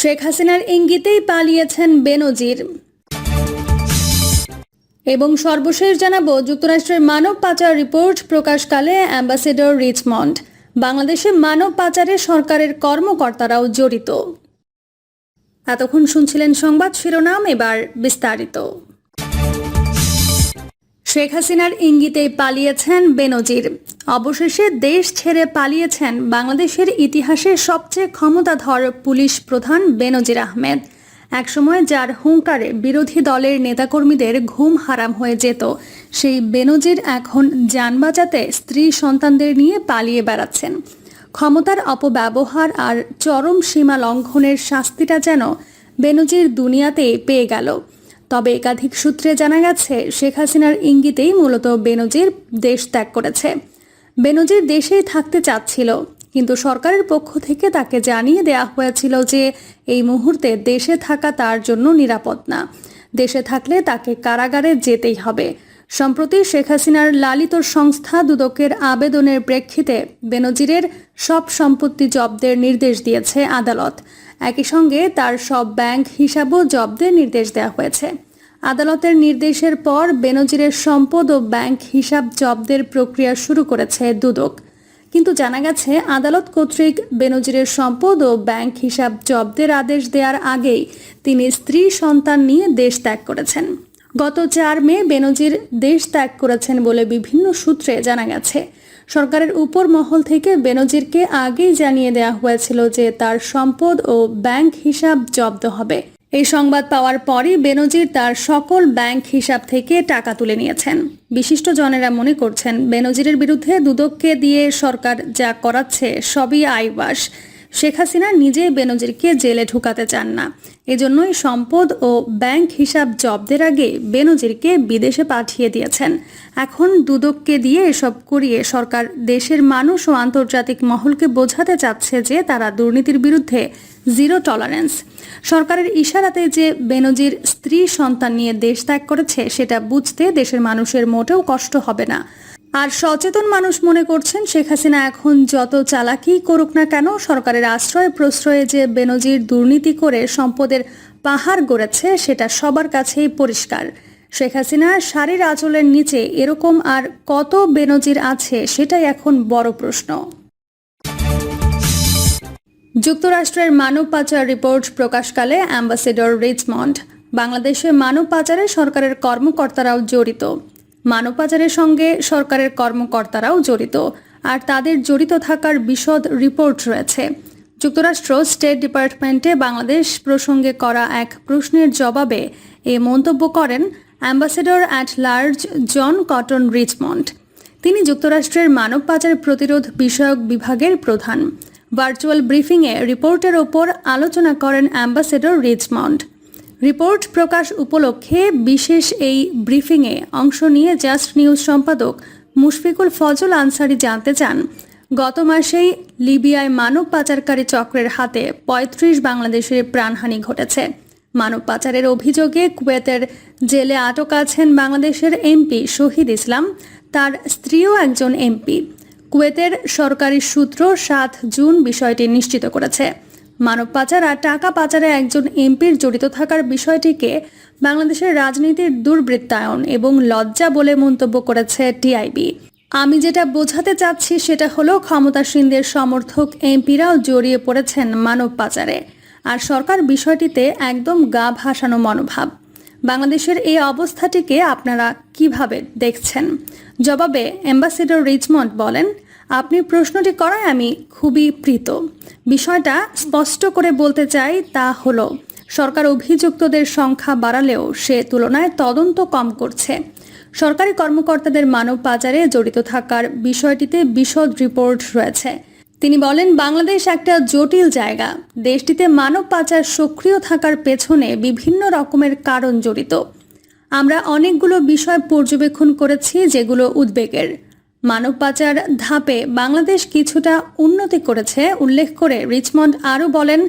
শেখ হাসিনার ইঙ্গিতেই পালিয়েছেন বেনজির। এবং সর্বশেষ জানাব, যুক্তরাষ্ট্রের মানব পাচার রিপোর্ট প্রকাশকালে অ্যাম্বাসেডর রিচমন্ড। বাংলাদেশে মানব পাচারে সরকারের কর্মকর্তারাও জড়িত। এতক্ষণ শুনছিলেন সংবাদ শিরোনাম, এবার বিস্তারিত। শেখ হাসিনার ইঙ্গিতেই পালিয়েছেন বেনজির। অবশেষে দেশ ছেড়ে পালিয়েছেন বাংলাদেশের ইতিহাসে সবচেয়ে ক্ষমতাধর পুলিশ প্রধান বেনজির আহমেদ। একসময় যার হুঙ্কারে বিরোধী দলের নেতাকর্মীদের ঘুম হারাম হয়ে যেত, সেই বেনজির এখন যান বাঁচাতে স্ত্রী সন্তানদের নিয়ে পালিয়ে বেড়াচ্ছেন। ক্ষমতার অপব্যবহার আর চরম সীমা লঙ্ঘনের শাস্তিটা যেন বেনজির দুনিয়াতেই পেয়ে গেল। তবে একাধিক সূত্রে জানা গেছে, শেখ হাসিনার ইঙ্গিতেই মূলত বেনজির দেশ ত্যাগ করেছে। বেনজির দেশেই থাকতে চাচ্ছিল, কিন্তু সরকারের পক্ষ থেকে তাকে জানিয়ে দেয়া হয়েছিল যে এই মুহূর্তে দেশে থাকা তার জন্য নিরাপদ না। দেশে থাকলে তাকে কারাগারে যেতেই হবে। সম্প্রতি শেখ হাসিনার লালিত সংস্থা দুদকের আবেদনের প্রেক্ষিতে বেনজিরের সব সম্পত্তি জব্দের নির্দেশ দিয়েছে আদালত। একই সঙ্গে তার সব ব্যাংক হিসাবও জব্দের নির্দেশ দেওয়া হয়েছে। আদালতের নির্দেশের পর বেনজিরের সম্পদ ও ব্যাংক হিসাব জব্দের প্রক্রিয়া শুরু করেছে দুদক। কিন্তু জানা গেছে, আদালত কর্তৃক বেনজিরের সম্পদ ও ব্যাংক হিসাব জব্দের আদেশ দেওয়ার আগেই তিনি স্ত্রী সন্তান নিয়ে দেশ ত্যাগ করেছেন। গত চার মে বেনজির দেশ ত্যাগ করেছেন বলে বিভিন্ন সূত্রে জানা গেছে। সরকারের উপর মহল থেকে বেনজিরকে আগেই জানিয়ে দেওয়া হয়েছিল যে তার সম্পদ ও ব্যাংক হিসাব জব্দ হবে। এই সংবাদ পাওয়ার পরই বেনজির তার সকল ব্যাংক হিসাব থেকে টাকা তুলে নিয়েছেন। বিশিষ্ট জনেরা মনে করছেন, বেনজিরের বিরুদ্ধে দুদককে দিয়ে সরকার যা করাচ্ছে সবই আইবাস শেখ হাসিনা নিজেই বেনজিরকে জেলে ঢুকাতে চান না। এজন্যই সম্পদ ও ব্যাংক হিসাব জব্দের আগে বেনজিরকে বিদেশে পাঠিয়ে দিয়েছেন। এখন দুদককে দিয়ে এসব করিয়ে সরকার দেশের মানুষ ও আন্তর্জাতিক মহলকে বোঝাতে চাচ্ছে যে তারা দুর্নীতির বিরুদ্ধে জিরো টলারেন্স। সরকারের ইশারাতে যে বেনজির স্ত্রী সন্তান নিয়ে দেশ ত্যাগ করেছে, সেটা বুঝতে দেশের মানুষের মোটেও কষ্ট হবে না। আর সচেতন মানুষ মনে করছেন শেখ হাসিনা এখন যত চালাকি করুক না কেন, সরকারের আশ্রয় প্রশ্রয়ে যে বেনজির দুর্নীতি করে সম্পদের পাহাড় গড়েছে, সেটা সবার কাছেই পরিষ্কার। শেখ হাসিনা শাড়ির আঁচলের নিচে এরকম আর কত বেনজির আছে, সেটাই এখন বড় প্রশ্ন। যুক্তরাষ্ট্রের মানব পাচার রিপোর্ট প্রকাশকালে অ্যাম্বাসেডর রিচমন্ড, বাংলাদেশে মানব পাচারে সরকারের কর্মকর্তারাও জড়িত। মানব পাচারের সঙ্গে সরকারের কর্মকর্তারাও জড়িত, আর তাদের জড়িত থাকার বিশদ রিপোর্ট রয়েছে। যুক্তরাষ্ট্র স্টেট ডিপার্টমেন্টে বাংলাদেশ প্রসঙ্গে করা এক প্রশ্নের জবাবে এ মন্তব্য করেন ambassador at large John Cotton Richmond. তিনি যুক্তরাষ্ট্রের মানব পাচার প্রতিরোধ বিষয়ক বিভাগের প্রধান। ভার্চুয়াল ব্রিফিংয়ে রিপোর্টের ওপর আলোচনা করেন অ্যাম্বাসেডর রিচমন্ড। রিপোর্ট প্রকাশ উপলক্ষে বিশেষ এই ব্রিফিংয়ে অংশ নিয়ে জাস্ট নিউজ সম্পাদক মুশফিকুল ফজল আনসারি জানতে চান। গত মাসেই লিবিয়ায় মানব পাচারকারী চক্রের হাতে ৩৫ বাংলাদেশের প্রাণহানি ঘটেছে। মানব পাচারের অভিযোগে কুয়েতের জেলে আটক আছেন বাংলাদেশের এমপি শহীদ ইসলাম, তার স্ত্রীও একজন এমপি। কুয়েতের সরকারি সূত্র সাত জুন বিষয়টি নিশ্চিত করেছে। মানব পাচার আর টাকা পাচারে একজন এমপির জড়িত থাকার বিষয়টিকে বাংলাদেশের রাজনীতির দুর্বৃত্তায়ন এবং লজ্জা বলে মন্তব্য করেছে টিআইবি। আমি যেটা বোঝাতে চাচ্ছি সেটা হলো ক্ষমতাসীনদের সমর্থক এমপিরাও জড়িয়ে পড়েছেন মানব পাচারে আর সরকার বিষয়টিতে একদম গা ভাসানো মনোভাব। বাংলাদেশের এই অবস্থাটিকে আপনারা কীভাবে দেখছেন? জবাবে অ্যাম্বাসেডর রিচমন্ড বলেন আপনি প্রশ্নটি করায় আমি খুবই প্রীত। বিষয়টা স্পষ্ট করে বলতে চাই তা হলো, সরকার অভিযুক্তদের সংখ্যা বাড়ালেও সে তুলনায় তদন্ত কম করছে। সরকারি কর্মকর্তাদের মানব পাচারে জড়িত থাকার বিষয়টিতে বিশদ রিপোর্ট রয়েছে। তিনি বলেন, বাংলাদেশ একটা জটিল জায়গা। দেশটিতে মানব পাচার সক্রিয় থাকার পেছনে বিভিন্ন রকমের কারণ জড়িত। আমরা অনেকগুলো বিষয় পর্যবেক্ষণ করেছি যেগুলো উদ্বেগের। মানব পাচার ধাপে বাংলাদেশ কিছুটা উন্নতি করেছে, উল্লেখ করে রিচমন্ড আরও বলেন,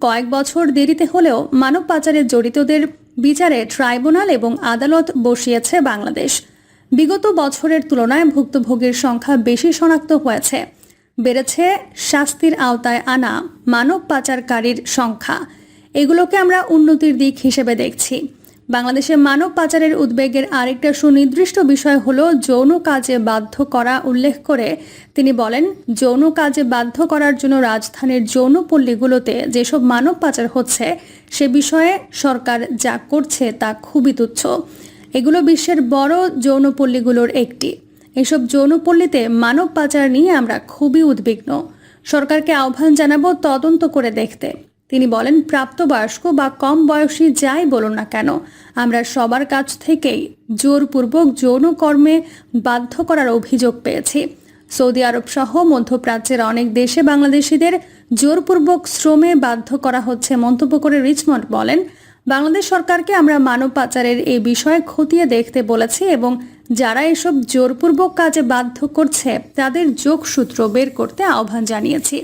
কয়েক বছর দেরিতে হলেও মানব পাচারে জড়িতদের বিচারে ট্রাইব্যুনাল এবং আদালত বসিয়েছে বাংলাদেশ। বিগত বছরের তুলনায় ভুক্তভোগীর সংখ্যা বেশি শনাক্ত হয়েছে। বেড়েছে শাস্তির আওতায় আনা মানব পাচারকারীর সংখ্যা। এগুলোকে আমরা উন্নতির দিক হিসেবে দেখছি। বাংলাদেশে মানব পাচারের উদ্বেগের আরেকটা সুনির্দিষ্ট বিষয় হল যৌন কাজে বাধ্য করা উল্লেখ করে তিনি বলেন, যৌন কাজে বাধ্য করার জন্য রাজধানীর যৌনপল্লীগুলোতে যেসব মানব পাচার হচ্ছে, সে বিষয়ে সরকার যা করছে তা খুবই তুচ্ছ। এগুলো বিশ্বের বড় যৌনপল্লীগুলোর একটি। এসব যৌনপল্লীতে মানব পাচার নিয়ে আমরা খুবই উদ্বিগ্ন। সরকারকে আহ্বান জানাব তদন্ত করে দেখতে। তিনি বলেন, প্রাপ্তবয়স্ক বা কম বয়সী যাই বলুন না কেন, আমরা সবার কাছ থেকেই জোরপূর্বক যৌন কর্মে বাধ্য করার অভিযোগ পেয়েছি। সৌদি আরব সহ মধ্যপ্রাচ্যের অনেক দেশে বাংলাদেশিদের জোরপূর্বক শ্রমে বাধ্য করা হচ্ছে মন্তব্য করে রিচমন্ড বলেন, বাংলাদেশ সরকারকে আমরা মানব পাচারের এই বিষয়ে খতিয়ে দেখতে বলেছি এবং যারা এসব জোরপূর্বক কাজে বাধ্য করছে তাদের যোগসূত্র বের করতে আহ্বান জানিয়েছি।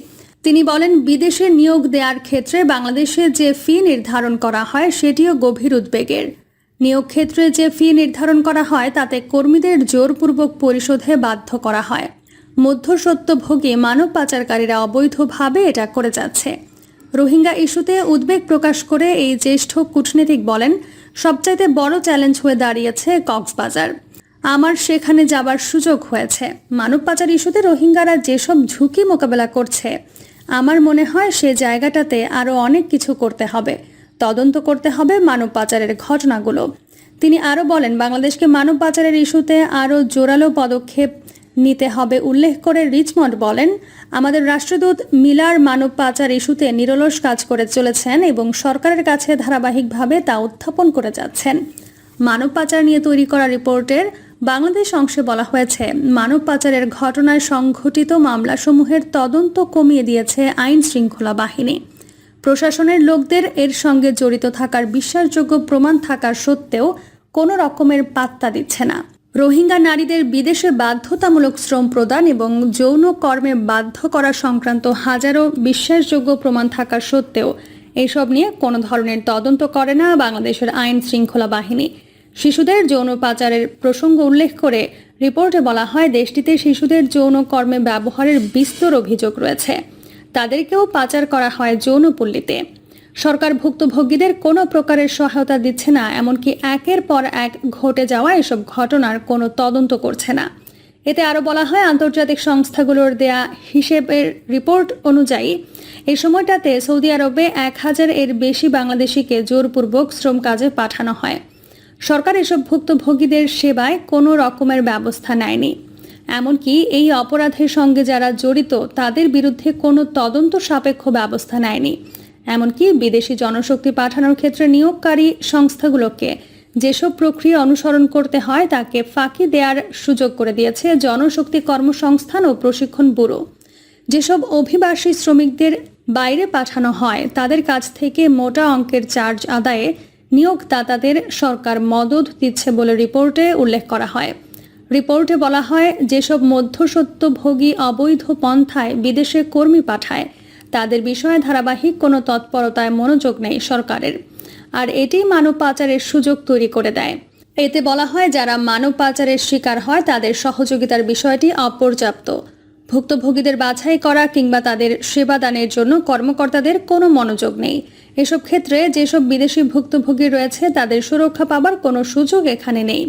তিনি বলেন, বিদেশে নিয়োগ দেওয়ার ক্ষেত্রে বাংলাদেশে যে ফি নির্ধারণ করা হয় সেটিও গভীর উদ্বেগের। নিয়োগ ক্ষেত্রে যে ফি নির্ধারণ করা হয় তাতে কর্মীদের জোরপূর্বক পরিশোধে বাধ্য করা হয়। মধ্যস্বত্বভোগী মানব পাচারকারীরা অবৈধভাবে এটা করে যাচ্ছে। রোহিঙ্গা ইস্যুতে উদ্বেগ প্রকাশ করে এই জ্যেষ্ঠ কূটনীতিক বলেন, সবচাইতে বড় চ্যালেঞ্জ হয়ে দাঁড়িয়েছে কক্সবাজার। আমার সেখানে যাবার সুযোগ হয়েছে। মানব পাচার ইস্যুতে রোহিঙ্গারা যেসব ঝুঁকি মোকাবেলা করছে আমার মনে হয় সে জায়গাটাতে আরও অনেক কিছু করতে হবে। তদন্ত করতে হবে মানব পাচারের ঘটনাগুলো। তিনি আরও বলেন, বাংলাদেশকে মানব পাচারের ইস্যুতে আরও জোরালো পদক্ষেপ নিতে হবে উল্লেখ করে রিচমন্ড বলেন, আমাদের রাষ্ট্রদূত মিলার মানব পাচার ইস্যুতে নিরলস কাজ করে চলেছেন এবং সরকারের কাছে ধারাবাহিকভাবে তা উত্থাপন করে যাচ্ছেন। মানব পাচার নিয়ে তৈরি করা রিপোর্টের বাংলাদেশ অংশে বলা হয়েছে, মানব পাচারের ঘটনায় সংঘটিত মামলাসমূহের তদন্ত কমিয়ে দিয়েছে আইন শৃঙ্খলা বাহিনী। প্রশাসনের লোকদের এর সঙ্গে জড়িত থাকার বিশ্বাসযোগ্য প্রমাণ থাকার সত্ত্বেও কোনো রকমের পাত্তা দিচ্ছে না। রোহিঙ্গা নারীদের বিদেশে বাধ্যতামূলক শ্রম প্রদান এবং যৌন কর্মে বাধ্য করা সংক্রান্ত হাজারো বিশ্বাসযোগ্য প্রমাণ থাকা সত্ত্বেও এসব নিয়ে কোনো ধরনের তদন্ত করে না বাংলাদেশের আইন শৃঙ্খলা বাহিনী। শিশুদের যৌন পাচারের প্রসঙ্গ উল্লেখ করে রিপোর্টে বলা হয়, দেশটিতে শিশুদের যৌন কর্মে ব্যবহারের বিস্তর অভিযোগ রয়েছে। তাদেরকেও পাচার করা হয় যৌনপল্লীতে সরকার ভুক্তভোগীদের কোনো প্রকারের সহায়তা দিচ্ছে না, এমনকি একের পর এক ঘটে যাওয়া এসব ঘটনার কোনো তদন্ত করছে না। এতে আরও বলা হয়, আন্তর্জাতিক সংস্থাগুলোর দেয়া হিসেবের রিপোর্ট অনুযায়ী এই সময়টাতে সৌদি আরবে এক হাজার এর বেশি বাংলাদেশিকে জোরপূর্বক শ্রম কাজে পাঠানো হয়। সরকার এসব ভুক্তভোগীদের সেবায় কোনো রকমের ব্যবস্থা নেয়নি। এমনকি এই অপরাধের সঙ্গে যারা জড়িত, তাদের বিরুদ্ধে কোনো তদন্ত সাপেক্ষ ব্যবস্থা নেয়নি। এমনকি বিদেশি জনশক্তি পাঠানোর ক্ষেত্রে নিয়োগকারী সংস্থাগুলোকে যেসব প্রক্রিয়া অনুসরণ করতে হয়, তাকে ফাঁকি দেওয়ার সুযোগ করে দিয়েছে জনশক্তি কর্মসংস্থান ও প্রশিক্ষণ ব্যুরো। যেসব অভিবাসী শ্রমিকদের বাইরে পাঠানো হয়, তাদের কাছ থেকে মোটা অঙ্কের চার্জ আদায়ে নিয়োগদাতাদের সরকার মদত দিচ্ছে বলে রিপোর্টে উল্লেখ করা হয়। রিপোর্টে বলা হয়, যেসব মধ্যসত্ত্বভোগী অবৈধ পন্থায় বিদেশে কর্মী পাঠায়, তাদের বিষয়ে ধারাবাহিক কোনো তৎপরতায় মনোযোগ নেই সরকারের। আর এটি মানব পাচারের সুযোগ তৈরি করে দেয়। এতে বলা হয়, যারা মানব পাচারের শিকার হয়, তাদের সহযোগিতার বিষয়টি অপর্যাপ্ত। ভুক্তভোগীদের বাছাই করা কিংবা তাদের সেবাদানের জন্য কর্মকর্তাদের কোনো মনোযোগ নেই। এসব ক্ষেত্রে যেসব বিদেশি ভুক্তভোগী রয়েছে, তাদের সুরক্ষা পাবার কোনো সুযোগ এখানে নেই।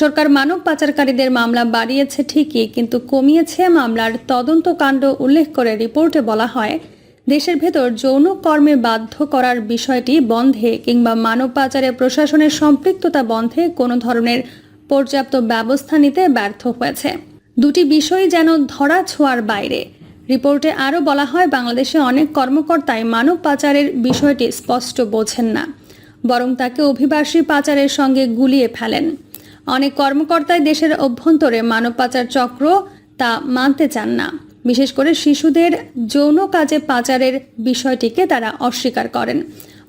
সরকার মানব পাচারকারীদের মামলা বাড়িয়েছে ঠিকই, কিন্তু কমিয়েছে মামলার তদন্ত কাণ্ড উল্লেখ করে রিপোর্টে বলা হয়, দেশের ভেতর যৌন কর্মে বাধ্য করার বিষয়টি বন্ধে কিংবা মানব পাচারে প্রশাসনের সম্পৃক্ততা বন্ধে কোনো ধরনের পর্যাপ্ত ব্যবস্থা নিতে ব্যর্থ হয়েছে। দুটি বিষয় যেন ধরা ছোঁয়ার বাইরে রিপোর্টে আরও বলা হয়, বাংলাদেশে অনেক কর্মকর্তাই মানব পাচারের বিষয়টি স্পষ্ট বোঝেন না, বরং তাকে অভিবাসী পাচারের সঙ্গে গুলিয়ে ফেলেন। অনেক কর্মকর্তাই দেশের অভ্যন্তরে মানব পাচার চক্র তা মানতে চান না, বিশেষ করে শিশুদের যৌন কাজে পাচারের বিষয়টিকে তারা অস্বীকার করেন।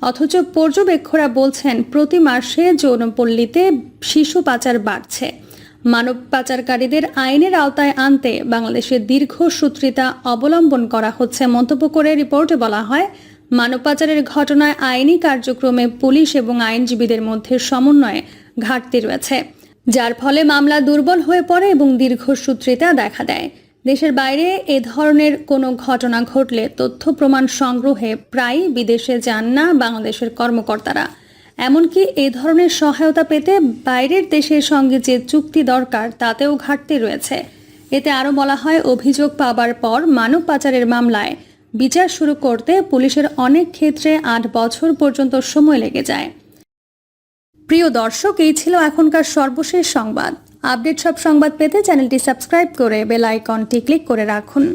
অথচ পর্যবেক্ষকরা বলছেন, প্রতি মাসে যৌনপল্লীতে শিশু পাচার বাড়ছে। মানব পাচারকারীদের আইনের আওতায় আনতে বাংলাদেশের দীর্ঘসূত্রিতা অবলম্বন করা হচ্ছে মন্তব্য করে রিপোর্টে বলা হয়, মানব পাচারের ঘটনায় আইনি কার্যক্রমে পুলিশ এবং আইনজীবীদের মধ্যে সমন্বয়ে ঘাটতি রয়েছে, যার ফলে মামলা দুর্বল হয়ে পড়ে এবং দীর্ঘসূত্রিতা দেখা দেয়। দেশের বাইরে এ ধরনের কোনো ঘটনা ঘটলে তথ্য প্রমাণ সংগ্রহে প্রায়ই বিদেশে যান না বাংলাদেশের কর্মকর্তারা। এমনকি এ ধরনের সহায়তা পেতে বাইরের দেশের সঙ্গে যে চুক্তি দরকার, তাতেও ঘাটতি রয়েছে। এতে আরও বলা হয়, অভিযোগ পাবার পর মানব পাচারের মামলায় বিচার শুরু করতে পুলিশের অনেক ক্ষেত্রে আট বছর পর্যন্ত সময় লেগে যায়। প্রিয় দর্শক, এই ছিল এখনকার সর্বশেষ সংবাদ। আপডেট সব সংবাদ পেতে চ্যানেলটি সাবস্ক্রাইব করে বেল আইকনটি ক্লিক করে রাখুন।